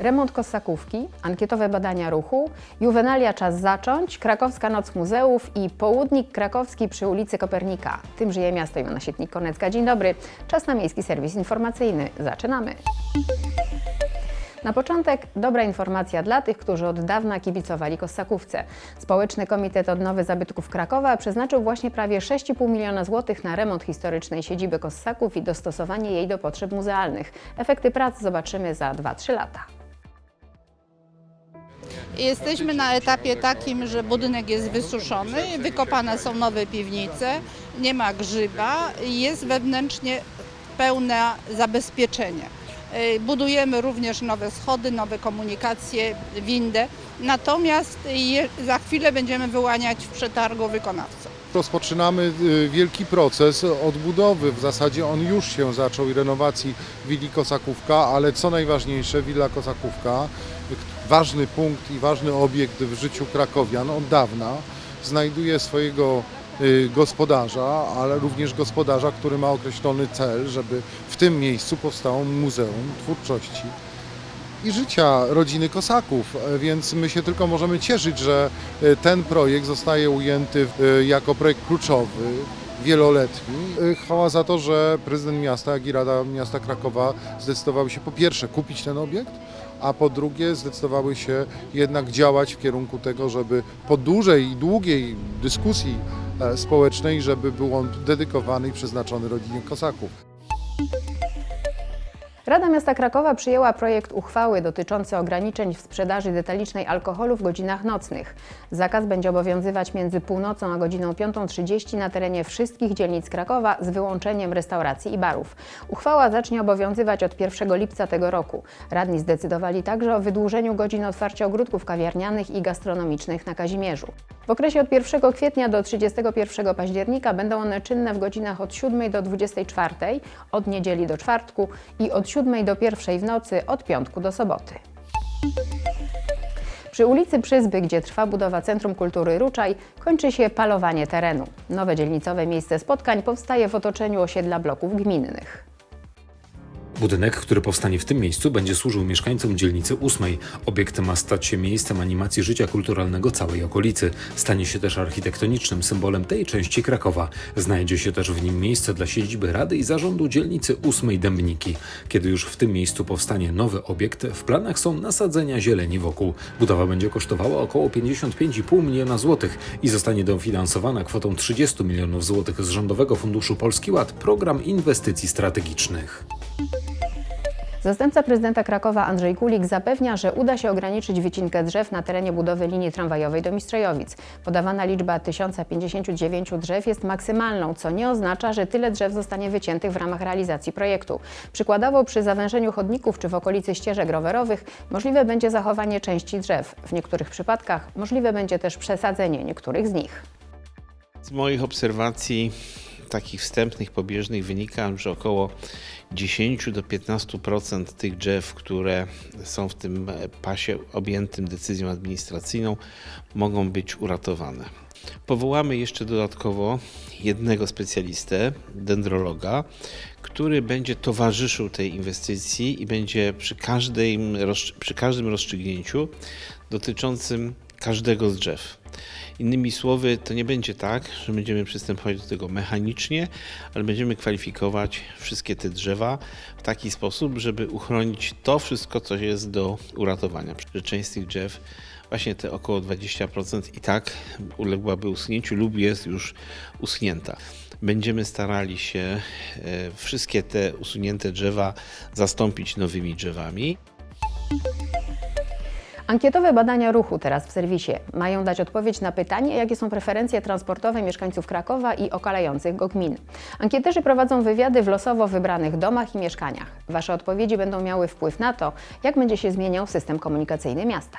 remont Kossakówki, ankietowe badania ruchu, juwenalia czas zacząć, krakowska noc muzeów i południk krakowski przy ulicy Kopernika. Tym żyje miasto Iwona Sietnik-Konecka. Dzień dobry, czas na miejski serwis informacyjny. Zaczynamy. Na początek dobra informacja dla tych, którzy od dawna kibicowali Kossakówce. Społeczny Komitet Odnowy Zabytków Krakowa przeznaczył właśnie prawie 6,5 miliona złotych na remont historycznej siedziby Kossaków i dostosowanie jej do potrzeb muzealnych. Efekty prac zobaczymy za 2-3 lata. Jesteśmy na etapie takim, że budynek jest wysuszony, wykopane są nowe piwnice, nie ma grzyba i jest wewnętrznie pełne zabezpieczenie. Y, Budujemy również nowe schody, nowe komunikacje, windę, natomiast je, za chwilę będziemy wyłaniać w przetargu wykonawcę. Rozpoczynamy y, wielki proces odbudowy. W zasadzie on już się zaczął i renowacji willi Kosakówka, ale co najważniejsze, willa Kosakówka, y, ważny punkt i ważny obiekt w życiu krakowian od dawna, znajduje swojego y, gospodarza, ale również gospodarza, który ma określony cel, żeby w tym miejscu powstało Muzeum Twórczości i życia rodziny Kosaków, więc my się tylko możemy cieszyć, że e, ten projekt zostaje ujęty e, jako projekt kluczowy, wieloletni. Chwała za to, że prezydent miasta, jak i Rada Miasta Krakowa zdecydowały się po pierwsze kupić ten obiekt, a po drugie zdecydowały się jednak działać w kierunku tego, żeby po dużej i długiej dyskusji e, społecznej, żeby był on dedykowany i przeznaczony rodzinie Kosaków. Rada Miasta Krakowa przyjęła projekt uchwały dotyczący ograniczeń w sprzedaży detalicznej alkoholu w godzinach nocnych. Zakaz będzie obowiązywać między północą a godziną 5.30 na terenie wszystkich dzielnic Krakowa z wyłączeniem restauracji i barów. Uchwała zacznie obowiązywać od 1 lipca tego roku. Radni zdecydowali także o wydłużeniu godzin otwarcia ogródków kawiarnianych i gastronomicznych na Kazimierzu. W okresie od 1 kwietnia do 31 października będą one czynne w godzinach od 7 do 24, od niedzieli do czwartku i od 7 do 1 w nocy, od piątku do soboty. Przy ulicy Przyzby, gdzie trwa budowa Centrum Kultury Ruczaj, kończy się palowanie terenu. Nowe dzielnicowe miejsce spotkań powstaje w otoczeniu osiedla bloków gminnych. Budynek, który powstanie w tym miejscu, będzie służył mieszkańcom dzielnicy ósmej. Obiekt ma stać się miejscem animacji życia kulturalnego całej okolicy. Stanie się też architektonicznym symbolem tej części Krakowa. Znajdzie się też w nim miejsce dla siedziby Rady i Zarządu dzielnicy ósmej Dębniki. Kiedy już w tym miejscu powstanie nowy obiekt, w planach są nasadzenia zieleni wokół. Budowa będzie kosztowała około 55,5 miliona złotych i zostanie dofinansowana kwotą 30 milionów złotych z Rządowego Funduszu Polski Ład, program inwestycji strategicznych. Zastępca prezydenta Krakowa Andrzej Kulik zapewnia, że uda się ograniczyć wycinkę drzew na terenie budowy linii tramwajowej do Mistrojowic. Podawana liczba 1059 drzew jest maksymalną, co nie oznacza, że tyle drzew zostanie wyciętych w ramach realizacji projektu. Przykładowo przy zawężeniu chodników czy w okolicy ścieżek rowerowych możliwe będzie zachowanie części drzew. W niektórych przypadkach możliwe będzie też przesadzenie niektórych z nich. Z moich obserwacji takich wstępnych, pobieżnych wynika, że około 10 do 15% tych drzew, które są w tym pasie objętym decyzją administracyjną, mogą być uratowane. Powołamy jeszcze dodatkowo jednego specjalistę, dendrologa, który będzie towarzyszył tej inwestycji i będzie przy, każdym, przy każdym rozstrzygnięciu dotyczącym każdego z drzew. Innymi słowy, to nie będzie tak, że będziemy przystępować do tego mechanicznie, ale będziemy kwalifikować wszystkie te drzewa w taki sposób, żeby uchronić to wszystko, co jest do uratowania. Że część z tych drzew, właśnie te około 20% i tak uległaby usunięciu lub jest już uschnięta. Będziemy starali się e, wszystkie te usunięte drzewa zastąpić nowymi drzewami. Ankietowe badania ruchu teraz w serwisie mają dać odpowiedź na pytanie, jakie są preferencje transportowe mieszkańców Krakowa i okalających go gmin. Ankieterzy prowadzą wywiady w losowo wybranych domach i mieszkaniach. Wasze odpowiedzi będą miały wpływ na to, jak będzie się zmieniał system komunikacyjny miasta.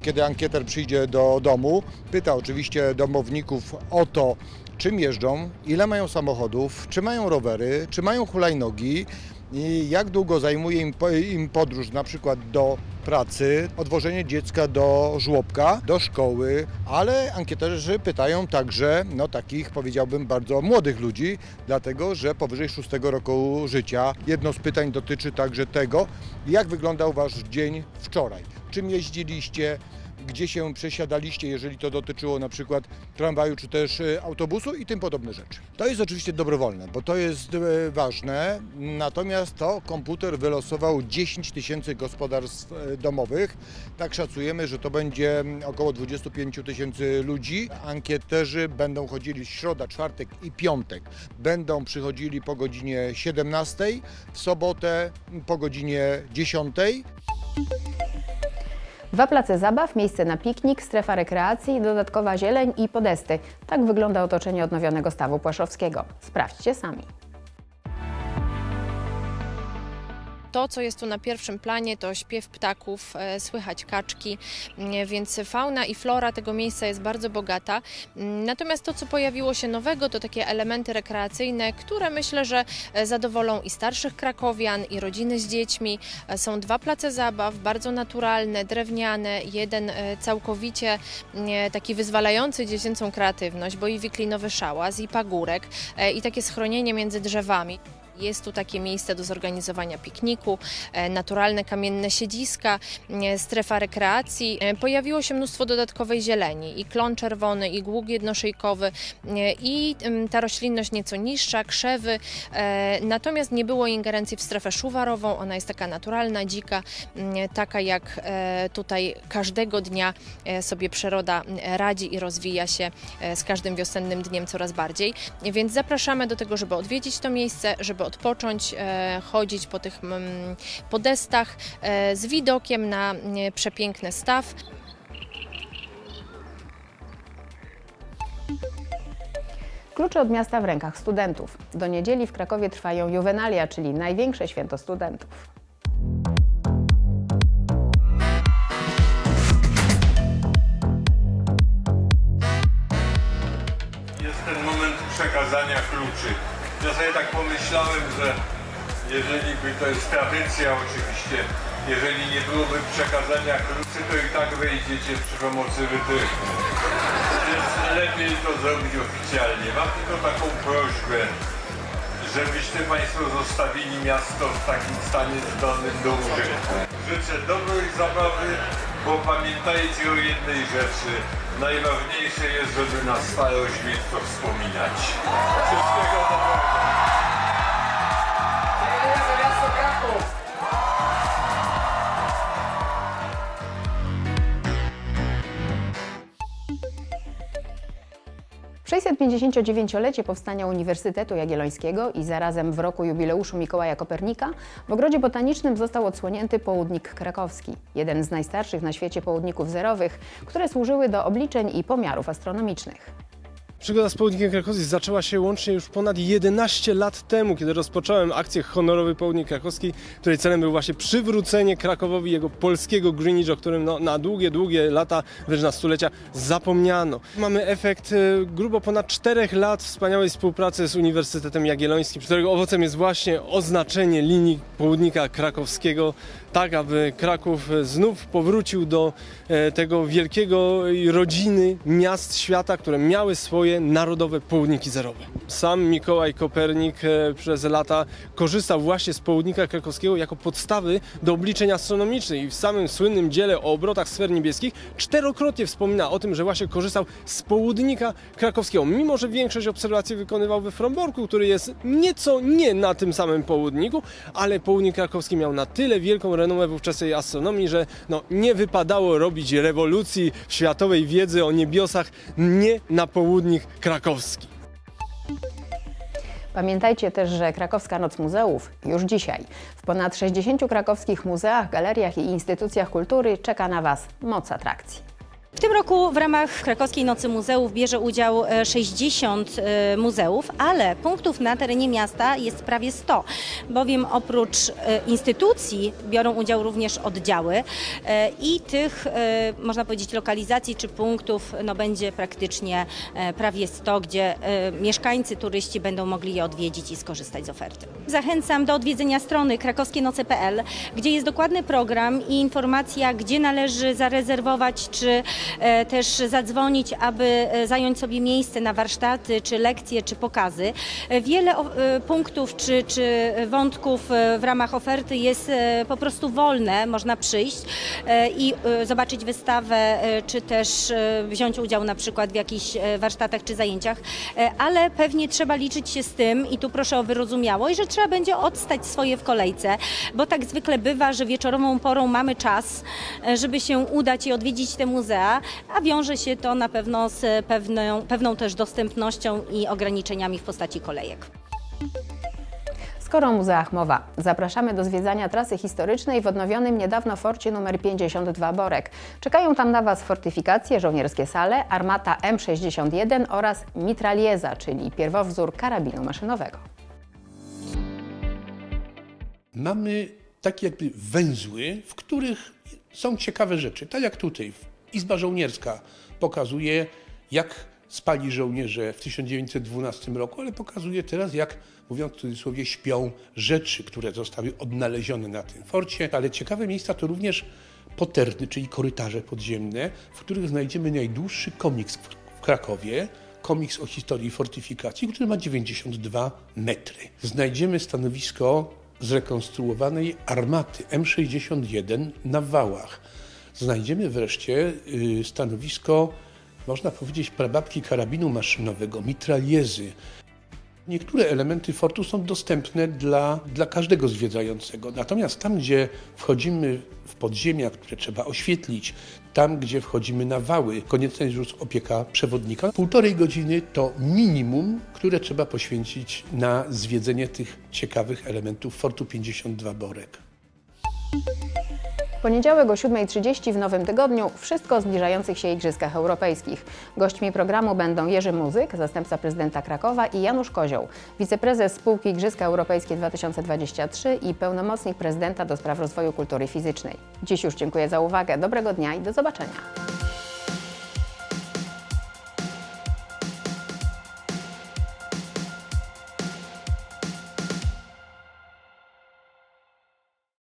Kiedy ankieter przyjdzie do domu, pyta oczywiście domowników o to, czym jeżdżą, ile mają samochodów, czy mają rowery, czy mają hulajnogi i jak długo zajmuje im, im podróż na przykład do pracy, odwożenie dziecka do żłobka, do szkoły, ale ankieterzy pytają także no, takich powiedziałbym bardzo młodych ludzi, dlatego że powyżej 6 roku życia. Jedno z pytań dotyczy także tego, jak wyglądał Wasz dzień wczoraj. Czym jeździliście, gdzie się przesiadaliście, jeżeli to dotyczyło na przykład tramwaju czy też e, autobusu i tym podobne rzeczy. To jest oczywiście dobrowolne, bo to jest e, ważne, natomiast to komputer wylosował 10 tysięcy gospodarstw e, domowych. Tak szacujemy, że to będzie około 25 tysięcy ludzi. Ankieterzy będą chodzili środa, czwartek i piątek. Będą przychodzili po godzinie 17, w sobotę po godzinie 10. Dwa place zabaw, miejsce na piknik, strefa rekreacji, dodatkowa zieleń i podesty. Tak wygląda otoczenie odnowionego stawu Płaszowskiego. Sprawdźcie sami. To, co jest tu na pierwszym planie, to śpiew ptaków, e, słychać kaczki, m, więc fauna i flora tego miejsca jest bardzo bogata. M, Natomiast to, co pojawiło się nowego, to takie elementy rekreacyjne, które myślę, że e, zadowolą i starszych krakowian, i rodziny z dziećmi. E, Są dwa place zabaw, bardzo naturalne, drewniane, jeden całkowicie m, taki wyzwalający dziecięcą kreatywność, bo i wiklinowy szałas, i pagórek, i takie schronienie między drzewami. Jest tu takie miejsce do zorganizowania pikniku, e, naturalne kamienne siedziska, e, strefa rekreacji. E, Pojawiło się mnóstwo dodatkowej zieleni i klon czerwony, i głóg jednoszyjkowy, i ta roślinność nieco niższa, krzewy. Natomiast nie było ingerencji w strefę szuwarową, ona jest taka naturalna, dzika, taka jak tutaj każdego dnia sobie przyroda radzi i rozwija się z każdym wiosennym dniem coraz bardziej. Więc zapraszamy do tego, żeby odwiedzić to miejsce, żeby odpocząć, e, chodzić po tych mm, podestach e, z widokiem na mm, przepiękny staw. Klucze od miasta w rękach studentów. Do niedzieli w Krakowie trwają juwenalia, czyli największe święto studentów. Pomyślałem, że jeżeli by to jest tradycja oczywiście, jeżeli nie byłoby przekazania kluczy, to i tak wejdziecie przy pomocy wytrychu. Więc lepiej to zrobić oficjalnie. Mam tylko taką prośbę, żebyście Państwo zostawili miasto w takim stanie zdolnym do użytku. Życzę dobrej zabawy, bo pamiętajcie o jednej rzeczy. Najważniejsze jest, żeby na starość mieć wspominać. Wszystkiego dobrego. W 659-lecie powstania Uniwersytetu Jagiellońskiego i zarazem w roku jubileuszu Mikołaja Kopernika w ogrodzie botanicznym został odsłonięty południk krakowski, jeden z najstarszych na świecie południków zerowych, które służyły do obliczeń i pomiarów astronomicznych. Przygoda z Południkiem Krakowskim zaczęła się łącznie już ponad 11 lat temu, kiedy rozpocząłem akcję Honorowy Południk Krakowski, której celem był właśnie przywrócenie Krakowowi jego polskiego Greenwich, o którym no, na długie, długie lata, wręcz na stulecia zapomniano. Mamy efekt e, grubo ponad 4 lat wspaniałej współpracy z Uniwersytetem Jagiellońskim, którego owocem jest właśnie oznaczenie linii Południka Krakowskiego, tak aby Kraków znów powrócił do e, tego wielkiego rodziny miast świata, które miały swoje narodowe południki zerowe. Sam Mikołaj Kopernik e, przez lata korzystał właśnie z południka krakowskiego jako podstawy do obliczeń astronomicznych i w samym słynnym dziele o obrotach sfer niebieskich czterokrotnie wspomina o tym, że właśnie korzystał z południka krakowskiego, mimo że większość obserwacji wykonywał we Fromborku, który jest nieco nie na tym samym południku, ale południk krakowski miał na tyle wielką renomę w ówczesnej astronomii, że no, nie wypadało robić rewolucji światowej wiedzy o niebiosach nie na południk krakowski. Pamiętajcie też, że Krakowska Noc Muzeów już dzisiaj. W ponad 60 krakowskich muzeach, galeriach i instytucjach kultury czeka na Was moc atrakcji. W tym roku w ramach Krakowskiej Nocy Muzeów bierze udział e, 60 e, muzeów, ale punktów na terenie miasta jest prawie 100, bowiem oprócz e, instytucji biorą udział również oddziały e, i tych, e, można powiedzieć, lokalizacji czy punktów no, będzie praktycznie e, prawie 100, gdzie e, mieszkańcy, turyści będą mogli je odwiedzić i skorzystać z oferty. Zachęcam do odwiedzenia strony krakowskienoce.pl, gdzie jest dokładny program i informacja, gdzie należy zarezerwować, czy e, też zadzwonić, aby e, zająć sobie miejsce na warsztaty, czy lekcje, czy pokazy. E, Wiele e, punktów czy, czy wątków e, w ramach oferty jest e, po prostu wolne, można przyjść e, i e, zobaczyć wystawę, e, czy też e, wziąć udział na przykład w jakichś e, warsztatach czy zajęciach, E, ale pewnie trzeba liczyć się z tym i tu proszę o wyrozumiałość, że trzeba będzie odstać swoje w kolejce, bo tak zwykle bywa, że wieczorową porą mamy czas, e, żeby się udać i odwiedzić te muzea, a wiąże się to na pewno z pewną, pewną też dostępnością i ograniczeniami w postaci kolejek. Skoro o muzeach mowa, zapraszamy do zwiedzania trasy historycznej w odnowionym niedawno forcie nr 52 Borek. Czekają tam na Was fortyfikacje, żołnierskie sale, armata M61 oraz mitralieza, czyli pierwowzór karabinu maszynowego. mamy takie jakby węzły, w których są ciekawe rzeczy. Tak jak tutaj Izba Żołnierska pokazuje, jak spali żołnierze w 1912 roku, ale pokazuje teraz, jak, mówiąc w cudzysłowie, śpią rzeczy, które zostały odnalezione na tym forcie. Ale ciekawe miejsca to również poterny, czyli korytarze podziemne, w których znajdziemy najdłuższy komiks w Krakowie, komiks o historii fortyfikacji, który ma 92 metry. Znajdziemy stanowisko zrekonstruowanej armaty M61 na Wałach. Znajdziemy wreszcie y, stanowisko, można powiedzieć, prababki karabinu maszynowego, mitraliezy. Niektóre elementy fortu są dostępne dla, dla każdego zwiedzającego. Natomiast tam, gdzie wchodzimy w podziemia, które trzeba oświetlić, tam, gdzie wchodzimy na wały, konieczna jest już opieka przewodnika. Półtorej godziny to minimum, które trzeba poświęcić na zwiedzenie tych ciekawych elementów Fortu 52 Borek. Poniedziałek o 7.30 w nowym tygodniu wszystko o zbliżających się Igrzyskach Europejskich. Gośćmi programu będą Jerzy Muzyk, zastępca prezydenta Krakowa i Janusz Kozioł, wiceprezes spółki Igrzyska Europejskie 2023 i pełnomocnik prezydenta do spraw rozwoju kultury fizycznej. Dziś już dziękuję za uwagę, dobrego dnia i do zobaczenia.